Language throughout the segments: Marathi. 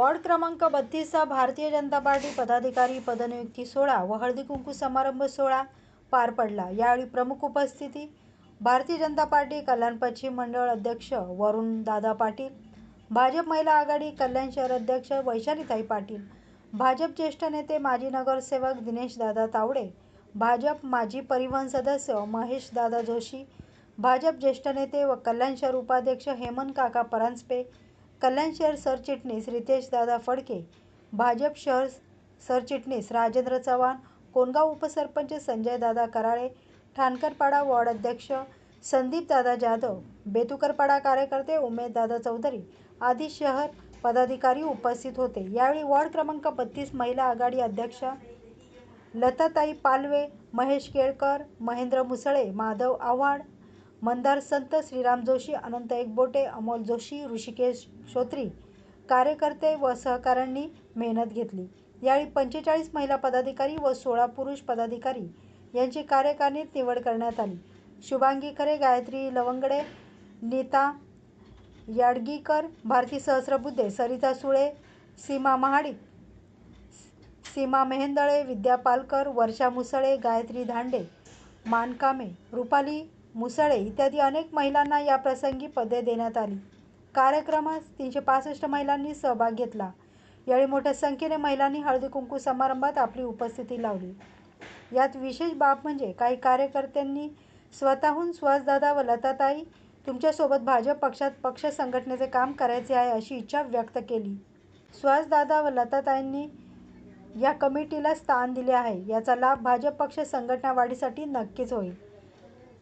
वॉर्ड क्रमांक बत्तीसचा भारतीय जनता पार्टी पदाधिकारी पदनियुक्ती सोहळा व हळदी कुंकू समारंभ सोहळा पार पडला यावेळी प्रमुख उपस्थिती भारतीय जनता पार्टी कल्याण पश्चिम मंडळ अध्यक्ष वरुण दादा पाटील भाजप महिला आघाडी कल्याण शहर अध्यक्ष वैशालीताई पाटील भाजप ज्येष्ठ नेते माजी नगरसेवक दिनेश दादा तावडे भाजप माजी परिवहन सदस्य महेश दादा जोशी भाजप ज्येष्ठ नेते व कल्याण शहर उपाध्यक्ष हेमंत काका परांजपे कल्याण शहर सरचिटणीस रितेश दादा फडके भाजप शहर सरचिटणीस राजेंद्र चव्हाण कोणगाव उपसरपंच संजय दादा कराळे ठाणकरपाडा वॉर्ड अध्यक्ष संदीप दादा जाधव बेतुकरपाडा कार्यकर्ते उमेद दादा चौधरी आदी शहर पदाधिकारी उपस्थित होते. यावेळी वॉर्ड क्रमांक बत्तीस महिला आघाडी अध्यक्षा लताताई पालवे महेश केळकर महेंद्र मुसळे माधव आव्हाड मंदार संत श्रीराम जोशी अनंत एकबोटे अमोल जोशी ऋषिकेश श्रोत्री कार्यकर्ते व सहकाऱ्यांनी मेहनत घेतली. यावेळी पंचेचाळीस महिला पदाधिकारी व सोळा पुरुष पदाधिकारी यांची कार्यकारिणीत निवड करण्यात आली. शुभांगी खरे गायत्री लवंगडे नीता याडगीकर भारती सहस्रबुद्धे सरिता सुळे सीमा महाडिक सीमा मेहेंदळे विद्या पालकर वर्षा मुसळे गायत्री धांडे मानकामे रुपाली मुसळे इत्यादी अनेक महिलांना या प्रसंगी पदे देण्यात आली. कार्यक्रमास तीनशे पासष्ट महिलांनी सहभाग घेतला. यावेळी मोठ्या संख्येने महिलांनी हळदी कुंकू समारंभात आपली उपस्थिती लावली. यात विशेष बाब म्हणजे काही कार्यकर्त्यांनी स्वतःहून सुहासदादा व लताताई तुमच्यासोबत भाजप पक्षात पक्ष संघटनेचे काम करायचे आहे अशी इच्छा व्यक्त केली. सुहासदादा व लताताईंनी या कमिटीला स्थान दिले आहे. याचा लाभ भाजप पक्ष संघटना वाढीसाठी नक्कीच होईल.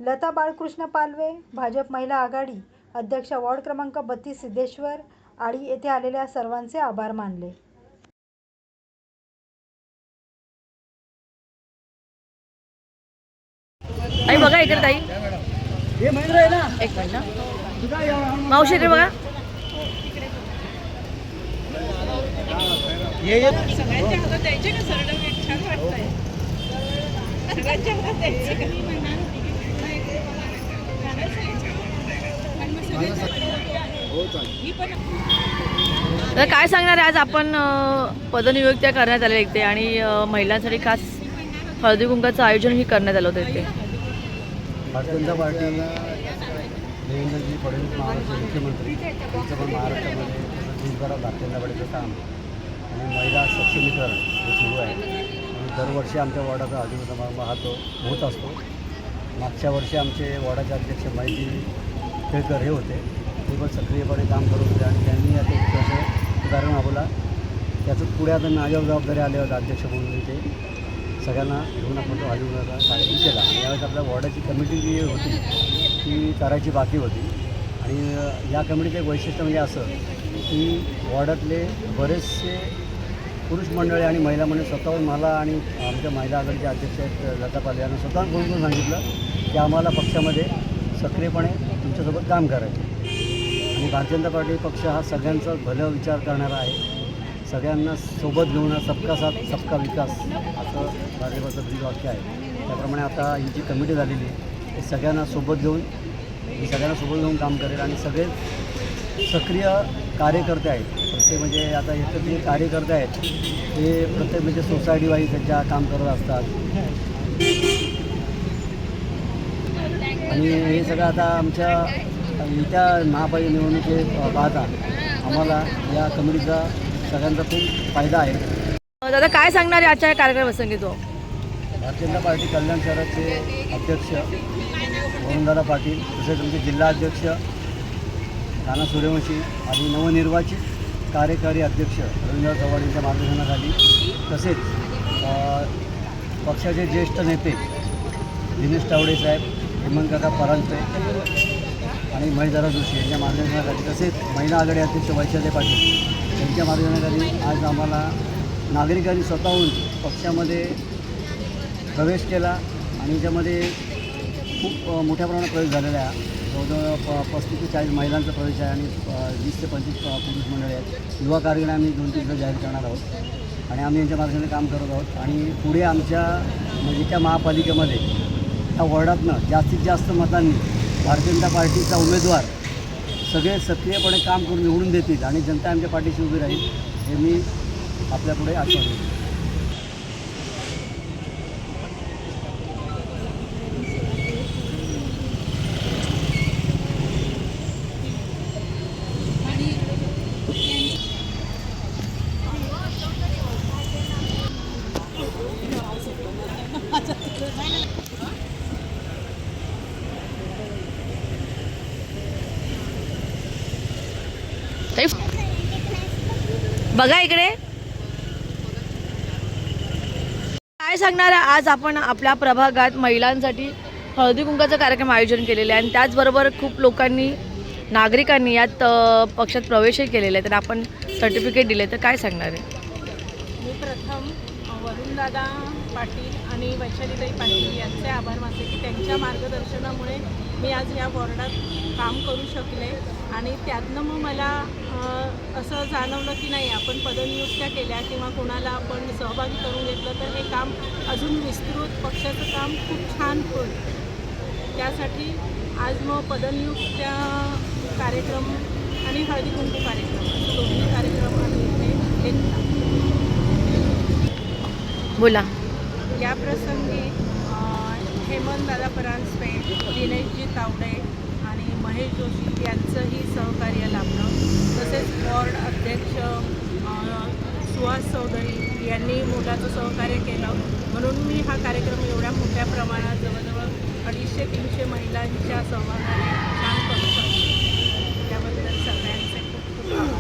लता बाळकृष्ण पालवे भाजप महिला आघाडी अध्यक्ष वॉर्ड क्रमांक बत्तीस सिद्धेश्वर आळी येथे आलेल्या सर्वांचे आभार मानले. ताई बघा इकडे ताई. हे महिंद्र आहे ना? एक मिनिट मावशी इकडे बघा. ये ये. सगळ्यांच्या हातात द्यायचे का? तर काय सांगणार आज आपण पदनियुक्त्या करण्यात आल्या इथे आणि महिलांसाठी खास हळदी कुंकाचं आयोजन ही करण्यात आलं होतं इथे. भारतीय जनता पार्टीला देवेंद्रजी फडणवीस महाराष्ट्र मुख्यमंत्री त्यांचं पण महाराष्ट्रामध्ये देशभरात भारतीय जनता पार्टीचं काम. आणि महिला सक्षमीकरण हे सुरू आहे. आणि दरवर्षी आमच्या वॉर्डाचा हळदी समारंभ हा तो होत असतो. मागच्या वर्षी आमचे वॉर्डाचे अध्यक्ष माहिती खेळकर हे होते. ते पण सक्रियपणे काम करत होते आणि त्यांनी आता कसं उदाहरण राबवला त्याचं पुढे आता माझ्यावर जबाबदारी आल्या होत्या अध्यक्ष म्हणून ते सगळ्यांना घेऊन आपण तो हलवण्याचा कार्यक्रम केला. आणि यावेळेस आपल्या वॉर्डाची कमिटी जी होती ती करायची बाकी होती. आणि या कमिटीचं एक वैशिष्ट्य म्हणजे असं की वॉर्डातले बरेचसे पुरुष मंडळी आणि महिला मंडळी स्वतःहून मला आणि आमच्या महिला आघाडीचे अध्यक्ष आहेत लता पाले यांना स्वतःहून बोलून करून सांगितलं की आम्हाला पक्षामध्ये सक्रियपणे तुमच्यासोबत काम करायचं. आणि भारतीय जनता पार्टी पक्ष हा सगळ्यांचा भलं विचार करणारा आहे. सगळ्यांना सोबत घेऊन सबका साथ सबका विकास असं भाजपाचं ब्रीज वाक्य आहे. त्याप्रमाणे आता ही जी कमिटी झालेली आहे ती सगळ्यांना सोबत घेऊन ही सगळ्यांना सोबत घेऊन काम करेल आणि सगळे सक्रिय कार्यकर्ते आहेत. प्रत्येक म्हणजे आता इथं जे कार्यकर्ते आहेत ते प्रत्येक म्हणजे सोसायटी वाईज त्यांच्या काम करत असतात. आणि हे सगळं आता आमच्या येत्या महापालिका निवडणुकी पाहता आम्हाला या कमिटीचा सगळ्यांचा खूप फायदा आहे. दादा काय सांगणार आहे आजच्या या कार्यक्रमाप्रसंगी तो? भारतीय जनता पार्टी कल्याण शहराचे अध्यक्ष वरुणदादा पाटील तसेच तुमचे जिल्हा अध्यक्ष नाना सूर्यवंशी आणि नवनिर्वाचित कार्यकारी अध्यक्ष रवींद्र चव्हाण यांच्या मार्गदर्शनाखाली तसेच पक्षाचे ज्येष्ठ नेते दिनेश तावडे साहेब हेमंतकाका परांजपे आणि महेशदारा जोशी यांच्या मार्गदर्शनाखाली तसेच महिला आघाडी अध्यक्ष वैशाली पाटील यांच्या मार्गदर्शनाखाली आज आम्हाला नागरिकांनी स्वतःहून पक्षामध्ये प्रवेश केला आणि याच्यामध्ये खूप मोठ्या प्रमाणात प्रवेश झालेला आहे. जवळजवळ प पस्तीस ते चाळीस महिलांचा प्रवेश आहे आणि वीस ते पंचवीस पुरुष मंडळी आहेत. युवा कार्यक्रम आम्ही दोन तीन जाहीर करणार आहोत आणि आम्ही यांच्या मार्गाने काम करत आहोत. आणि पुढे आमच्या म्हणजे त्या महापालिकेमध्ये त्या वॉर्डातनं जास्तीत जास्त मतांनी भारतीय जनता पार्टीचा उमेदवार सगळे सक्रियपणे काम करून निवडून देतील आणि जनता आमच्या पाठीशी उभी राहील हे मी आपल्यापुढे आश्वासन बघा इकडे. काय सांगणार आहे? आज आपण आपल्या प्रभागात महिलांसाठी हळदी कुंकाचं कार्यक्रम आयोजन केलेले आहे. आणि त्याचबरोबर खूप लोकांनी नागरिकांनी यात पक्षात प्रवेशही केलेला आहे तर आपण सर्टिफिकेट दिले तर काय सांगणार आहे? मी प्रथम वरुणदादा पाटील आणि वैशालीताई पाटील यांचे आभार मानते की त्यांच्या मार्गदर्शनामुळे मी आज या वॉर्डात काम करू शकले आणि त्यातनं मग मला असं जाणवलं की नाही आपण पदनियुक्त्या केल्या किंवा कोणाला आपण सहभागी करून घेतलं तर हे काम अजून विस्तृत पक्षाचं काम खूप छान होईल. त्यासाठी आज मग पदनियुक्त्या कार्यक्रम आणि हळदी कुंकू कार्यक्रम दोन्ही कार्यक्रम आम्ही इथे घेतला. बोला. या प्रसंगी हेमंत दादा परांजपे दिनेशजी तावडे आणि महेश जोशी यांचंही सहकार्य लाभलं. तसेच वॉर्ड अध्यक्ष सुहास चौधरी यांनी मुलाचं सहकार्य केलं. म्हणून मी हा कार्यक्रम एवढ्या मोठ्या प्रमाणात जवळजवळ अडीचशे तीनशे महिलांच्या सहभागाने छान करू शकतो. त्याबद्दल सगळ्यांचे खूप खूप